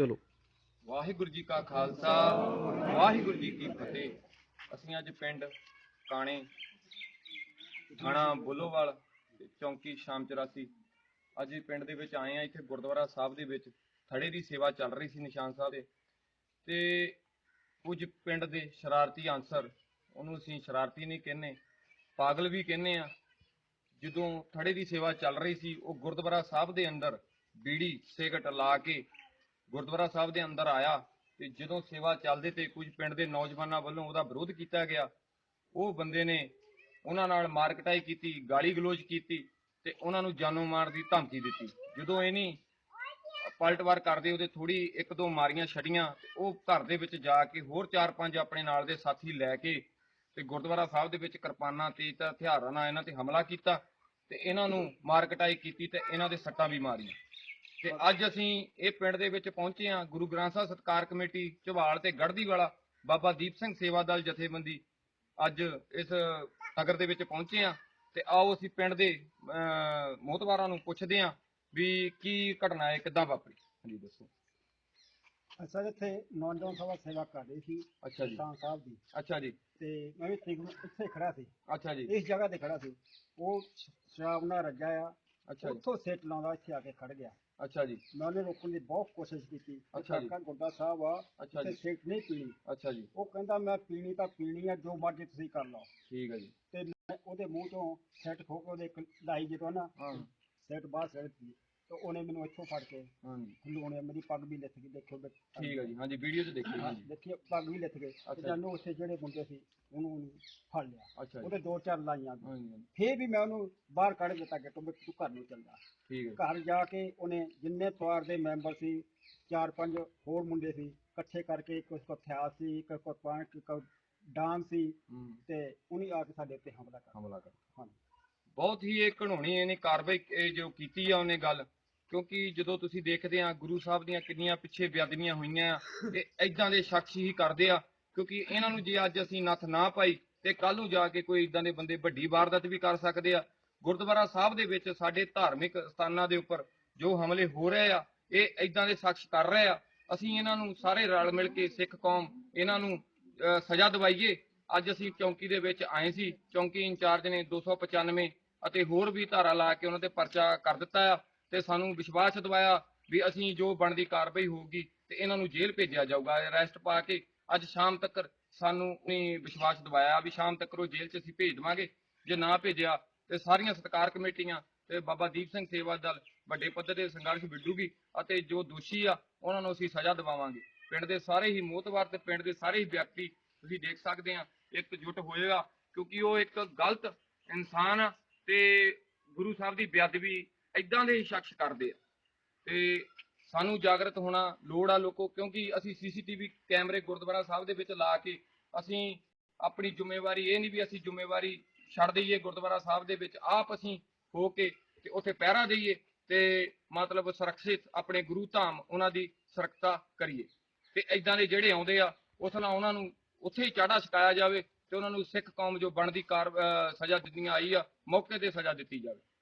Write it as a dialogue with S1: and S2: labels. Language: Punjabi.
S1: ਚਲੋ।
S2: ਵਾਹਿਗੁਰੂ ਜੀ ਕਾ ਖਾਲਸਾ, ਵਾਹਿਗੁਰੂ ਜੀ ਕੀ ਫਤਿਹ। ਅਸੀਂ ਅੱਜ ਪਿੰਡ ਕਾਣੇ, ਥਾਣਾ ਬੁੱਲੋਵਾਲ ਚੌਂਕੀ ਸ਼ਾਮ 84 ਅੱਜ ਪਿੰਡ ਦੇ ਵਿੱਚ ਆਏ ਆ ਇੱਥੇ ਗੁਰਦੁਆਰਾ ਸਾਹਿਬ ਦੇ ਵਿੱਚ ਥੜੇ ਦੀ ਸੇਵਾ ਚੱਲ ਰਹੀ ਸੀ ਨਿਸ਼ਾਨ ਸਾਹਿਬ ਦੇ। ਤੇ ਕੁਝ ਪਿੰਡ ਦੇ ਸ਼ਰਾਰਤੀ ਅਨਸਰ, ਉਹਨੂੰ ਅਸੀਂ ਸ਼ਰਾਰਤੀ ਨਹੀਂ ਕਹਿੰਦੇ, ਪਾਗਲ ਵੀ ਕਹਿੰਦੇ ਆ ਜਦੋਂ ਥੜੇ ਦੀ ਸੇਵਾ ਚੱਲ ਰਹੀ ਸੀ, ਉਹ ਗੁਰਦੁਆਰਾ ਸਾਹਿਬ ਦੇ ਅੰਦਰ ਬੀੜੀ ਸਿਗਰਟ ਲਾ ਕੇ ਗੁਰਦੁਆਰਾ ਸਾਹਿਬ ਦੇ ਅੰਦਰ ਆਇਆ ਤੇ ਜਦੋਂ ਸੇਵਾ ਚੱਲਦੇ ਤੇ ਕੁਝ ਪਿੰਡ ਦੇ ਨੌਜਵਾਨਾਂ ਵੱਲੋਂ ਉਹਦਾ ਵਿਰੋਧ ਕੀਤਾ ਗਿਆ, ਉਹ ਬੰਦੇ ਨੇ ਉਹਨਾਂ ਨਾਲ ਮਾਰਕਟਾਈ ਕੀਤੀ, ਗਾਲੀ ਗਲੋਚ ਕੀਤੀ ਤੇ ਉਹਨਾਂ ਨੂੰ ਜਾਨੋਂ ਮਾਰ ਦੀ ਧਮਕੀ ਦਿੱਤੀ। ਜਦੋਂ ਇਹ ਨਹੀਂ ਪਲਟਵਾਰ ਕਰਦੇ, ਉਹਦੇ ਥੋੜੀ ਇੱਕ ਦੋ ਮਾਰੀਆਂ ਛੜੀਆਂ ਉਹ ਘਰ ਦੇ ਵਿੱਚ ਜਾ ਕੇ ਹੋਰ ਚਾਰ ਪੰਜ ਆਪਣੇ ਨਾਲ ਦੇ ਸਾਥੀ ਲੈ ਕੇ ਤੇ ਗੁਰਦੁਆਰਾ ਸਾਹਿਬ ਦੇ ਵਿੱਚ ਕਿਰਪਾਨਾਂ ਤੇ ਹਥਿਆਰਾਂ ਨਾਲ ਇਹਨਾਂ ਤੇ ਹਮਲਾ ਕੀਤਾ ਤੇ ਇਹਨਾਂ ਨੂੰ ਮਾਰਕਟਾਈ ਕੀਤੀ ਤੇ ਇਹਨਾਂ ਦੇ ਸੱਟਾਂ ਵੀ ਮਾਰੀਆਂ। ਤੇ ਅੱਜ ਅਸੀਂ ਇਹ ਪਿੰਡ ਦੇ ਵਿੱਚ ਪਹੁੰਚੇ ਹਾਂ ਗੁਰੂ ਗ੍ਰੰਥ ਸਾਹਿਬ ਸਤਕਾਰ ਕਮੇਟੀ ਝਵਾਲ ਤੇ ਗੜਦੀ ਵਾਲਾ ਬਾਬਾ ਦੀਪ ਸਿੰਘ ਸੇਵਾ ਦਲ ਜਥੇਬੰਦੀ ਅੱਜ ਇਸ ਨਗਰ ਦੇ ਵਿੱਚ ਪਹੁੰਚੇ ਹਾਂ। ਤੇ ਆਓ ਅਸੀਂ ਪਿੰਡ ਦੇ ਮੋਹਤਵਾਰਾਂ ਨੂੰ ਪੁੱਛਦੇ ਹਾਂ ਵੀ ਕੀ ਘਟਨਾ ਹੈ ਕਿੱਦਾਂ ਵਾਪਰੀ? ਹਾਂਜੀ ਦੱਸੋ।
S3: ਅਸਾਂ ਇੱਥੇ ਨੌਜਵਾਨ ਸਭਾ ਸੇਵਾ ਕਰ ਰਹੀ ਸੀ
S2: ਅੱਛਾ ਜੀ।
S3: ਕਿਸਾਨ ਸਾਹਿਬ ਦੀ।
S2: ਅੱਛਾ ਜੀ।
S3: ਤੇ ਮੈਂ ਵੀ ਇੱਥੇ ਖੜਾ ਸੀ।
S2: ਅੱਛਾ ਜੀ।
S3: ਇਸ ਜਗ੍ਹਾ ਤੇ ਖੜਾ ਸੀ। ਉਹ ਸ਼ਰਾਬ ਨਾਲ ਰੱਜਾ ਆ
S2: ਅੱਛਾ ਜੀ।
S3: ਉੱਥੋਂ ਸੇਟ ਲਾਉਂਦਾ ਇੱਥੇ ਆ ਕੇ ਖੜ ਗਿਆ।
S2: ਅੱਛਾ ਜੀ।
S3: ਮੈਂ ਉਹਨੇ ਰੋਕਣ ਦੀ ਬਹੁਤ ਕੋਸ਼ਿਸ਼ ਕੀਤੀ। ਕਿ
S2: ਅੱਛਾ ਜੀ।
S3: ਕਾਕਾ ਗੁੱਡਾ ਸਾਹਿਬ ਆ
S2: ਅੱਛਾ
S3: ਇੱਥੇ
S2: ਜੀ।
S3: ਸੇਟ ਨਹੀਂ ਪੀਣੀ।
S2: ਅੱਛਾ ਜੀ।
S3: ਉਹ ਕਹਿੰਦਾ ਮੈਂ ਪੀਣੀ ਤਾਂ ਪੀਣੀ ਆ ਜੋ ਮਰਜ਼ੀ ਤੁਸੀਂ ਕਰ ਲਓ।
S2: ਠੀਕ ਹੈ ਜੀ।
S3: ਤੇ ਮੈਂ ਉਹਦੇ ਮੂੰਹ ਚੋਂ ਸੈੱਟ ਖੋ ਕੇ ਉਹਦੇ ਇੱਕ ਲਾਈ ਜਦੋਂ ਨਾ
S2: ਹਾਂ।
S3: ਸੈੱਟ ਬਾਹਰ ਸੈੱਟ ਤੇ ਉਹਨੇ ਮੈਨੂੰ ਇੱਥੋਂ ਫੜ ਕੇ
S2: ਹਾਂਜੀ।
S3: ਹਲੂਣੇ ਮੇਰੀ ਪੱਗ ਵੀ ਲਿੱਥ ਗਈ ਦੇਖੋ
S2: ਠੀਕ ਹੈ ਜੀ ਹਾਂਜੀ ਵੀਡੀਓ 'ਚ ਦੇਖੀ
S3: ਹਾਂ,
S2: ਹਾਂਜੀ।
S3: ਦੇਖੀਏ ਪੱਗ ਵੀ ਲਿੱਥ
S2: ਅੱਛਾ।
S3: ਤੇ। ਜਾਨੂੰ ਉੱਥੇ ਜਿਹੜੇ ਮੁੰਡੇ ਸੀ ਉਹਨੂੰ ਉਹਨੂੰ ਫੜ ਲਿਆ।
S2: ਅੱਛਾ ਜੀ।
S3: ਉਹਦੇ ਦੋ ਚਾਰ ਲਾਈਆਂ।
S2: ਹਾਂਜੀ ਹਾਂਜੀ,
S3: ਫੇਰ ਵੀ ਮੈਂ ਉਹਨੂੰ ਬਾਹਰ ਕੱਢ ਦਿੱਤਾ ਕਿ ਤੂੰ ਤੂੰ ਘਰ ਨੂੰ ਚੱਲ ਜਾ।
S2: ਠੀਕ ਹੈ
S3: ਘਰ ਜਾ ਕੇ ਉਹਨੇ ਜਿੰਨੇ ਪਰਿਵਾਰ ਦੇ ਮੈਂਬਰ ਸੀ ਚਾਰ ਪੰਜ ਹੋਰ ਮੁੰਡੇ ਸੀ ਇਕੱਠੇ ਕਰਕੇ ਇੱਕ ਉਸ ਕੋ ਹਥਿਆਰ ਸੀ ਇੱਕ ਕੋ ਪੁਆਇੰਟ ਇੱਕ ਡਾਂਸ ਸੀ
S2: ਹੂੰ।
S3: ਤੇ ਉਹਨੇ ਆ ਕੇ ਸਾਡੇ ਉੱਤੇ ਹਮਲਾ ਕਰ
S2: ਹਮਲਾ ਕਰ
S3: ਹਾਂਜੀ।
S2: ਬਹੁਤ ਹੀ ਇਹ ਘਣਾਉਣੀ ਇਹਨੇ ਕਾਰਵਾਈ ਇਹ ਜੋ ਕੀਤੀ ਆ ਉਹਨੇ ਗੱਲ ਕਿਉਂਕਿ ਜਦੋਂ ਤੁਸੀਂ ਦੇਖਦੇ ਆ, ਗੁਰੂ ਸਾਹਿਬ ਦੀਆਂ ਕਿੰਨੀਆਂ ਪਿੱਛੇ ਬੇਅਦਬੀਆਂ ਹੋਈਆਂ ਆ, ਤੇ ਐਦਾਂ ਦੇ ਸ਼ਖਸ ਹੀ ਕਰਦੇ ਆ, ਕਿਉਂਕਿ ਇਹਨਾਂ ਨੂੰ ਜੇ ਅੱਜ ਅਸੀਂ ਨੱਥ ਨਾ ਪਾਈ, ਤੇ ਕੱਲ ਨੂੰ ਜਾ ਕੇ ਕੋਈ ਇਦਾਂ ਦੇ ਬੰਦੇ ਵੱਡੀ ਵਾਰਦਾਤ ਵੀ ਕਰ ਸਕਦੇ ਆ। ਗੁਰਦੁਆਰਾ ਸਾਹਿਬ ਦੇ ਵਿੱਚ ਸਾਡੇ ਧਾਰਮਿਕ ਸਥਾਨਾਂ ਦੇ ਉੱਪਰ ਜੋ ਹਮਲੇ ਹੋ ਰਹੇ ਆ, ਇਹ ਐਦਾਂ ਦੇ ਸ਼ਖਸ ਕਰ ਰਹੇ ਆ। ਅਸੀਂ ਇਹਨਾਂ ਨੂੰ ਸਾਰੇ ਰਲ ਮਿਲ ਕੇ ਸਿੱਖ ਕੌਮ ਇਹਨਾਂ ਨੂੰ ਸਜ਼ਾ ਦਿਵਾਈਏ। ਅੱਜ ਅਸੀਂ ਚੌਂਕੀ ਦੇ ਵਿੱਚ ਆਏ ਸੀ, ਚੌਂਕੀ ਇੰਚਾਰਜ ਨੇ 295 ਅਤੇ ਹੋਰ ਵੀ ਧਾਰਾ ਲਾ ਕੇ ਉਹਨਾਂ ਤੇ ਪਰਚਾ ਕਰ ਦਿੱਤਾ ਆ। ਤੇ ਸਾਨੂੰ ਵਿਸ਼ਵਾਸ ਦਿਵਾਇਆ ਵੀ ਅਸੀਂ ਜੋ ਬਣਦੀ ਕਾਰਵਾਈ ਹੋਊਗੀ ਤੇ ਇਹਨਾਂ ਨੂੰ ਜੇਲ੍ਹ ਭੇਜਿਆ ਜਾਊਗਾ, ਅਰੈਸਟ ਪਾ ਕੇ ਅੱਜ ਸ਼ਾਮ ਤੱਕ ਸਾਨੂੰ ਨੇ ਵਿਸ਼ਵਾਸ ਦਿਵਾਇਆ ਵੀ ਸ਼ਾਮ ਤੱਕ ਉਹ ਜੇਲ੍ਹ 'ਚ ਅਸੀਂ ਭੇਜ ਦੇਵਾਂਗੇ। ਜੇ ਨਾ ਭੇਜਿਆ ਤੇ ਸਾਰੀਆਂ ਸਤਕਾਰ ਕਮੇਟੀਆਂ ਤੇ ਬਾਬਾ ਦੀਪ ਸਿੰਘ ਸੇਵਾ ਦਲ, ਵੱਡੇ ਪੱਧਰ ਤੇ ਸੰਘਰਸ਼ ਵਿੱਢੂਗੀ ਅਤੇ ਜੋ ਦੋਸ਼ੀ ਆ, ਉਹਨਾਂ ਨੂੰ ਅਸੀਂ ਸਜ਼ਾ ਦਿਵਾਵਾਂਗੇ। ਪਿੰਡ ਦੇ ਸਾਰੇ ਹੀ ਮੋਹਤਵਾਰ ਤੇ ਪਿੰਡ ਦੇ ਸਾਰੇ ਹੀ ਵਿਅਕਤੀ ਤੁਸੀਂ ਦੇਖ ਸਕਦੇ ਆ, ਇਕਜੁੱਟ ਹੋਏਗਾ ਕਿਉਂਕਿ ਉਹ ਇੱਕ ਗਲਤ ਇਨਸਾਨ ਆ ਤੇ ਗੁਰੂ ਸਾਹਿਬ ਦੀ ਬੇਅਦਬੀ ਇਦਾਂ ਦੇ ਹੀ ਸ਼ਖਸ ਕਰਦੇ ਆ। ਤੇ ਸਾਨੂੰ ਜਾਗਰਤ ਹੋਣਾ ਲੋੜ ਆ ਲੋਕੋ, ਕਿਉਂਕਿ ਅਸੀਂ ਸੀਸੀਟੀਵੀ ਕੈਮਰੇ ਗੁਰਦੁਆਰਾ ਸਾਹਿਬ ਦੇ ਵਿੱਚ ਲਾ ਕੇ ਅਸੀਂ ਆਪਣੀ ਜ਼ਿੰਮੇਵਾਰੀ, ਇਹ ਨਹੀਂ ਵੀ ਅਸੀਂ ਜ਼ਿੰਮੇਵਾਰੀ ਛੱਡ ਦਈਏ ਗੁਰਦੁਆਰਾ ਸਾਹਿਬ ਦੇ ਵਿੱਚ, ਆਪ ਅਸੀਂ ਹੋ ਕੇ ਤੇ ਉੱਥੇ ਪਹਿਰਾ ਦਈਏ ਤੇ ਮਤਲਬ ਸੁਰੱਖਿਅਤ ਆਪਣੇ ਗੁਰੂ ਧਾਮ ਉਹਨਾਂ ਦੀ ਸੁਰੱਖਿਆ ਕਰੀਏ। ਤੇ ਇਦਾਂ ਦੇ ਜਿਹੜੇ ਆਉਂਦੇ ਆ, ਉਸ ਨਾਲ ਉਹਨਾਂ ਨੂੰ ਉੱਥੇ ਹੀ ਚਾੜਾ ਛਕਾਇਆ ਜਾਵੇ ਤੇ ਉਹਨਾਂ ਨੂੰ ਸਿੱਖ ਕੌਮ ਜੋ ਬਣਦੀ ਕਾਰ ਸਜ਼ਾ ਦਿੱਤੀਆਂ ਆਈ ਆ, ਮੌਕੇ ਤੇ ਸਜ਼ਾ ਦਿੱਤੀ ਜਾਵੇ।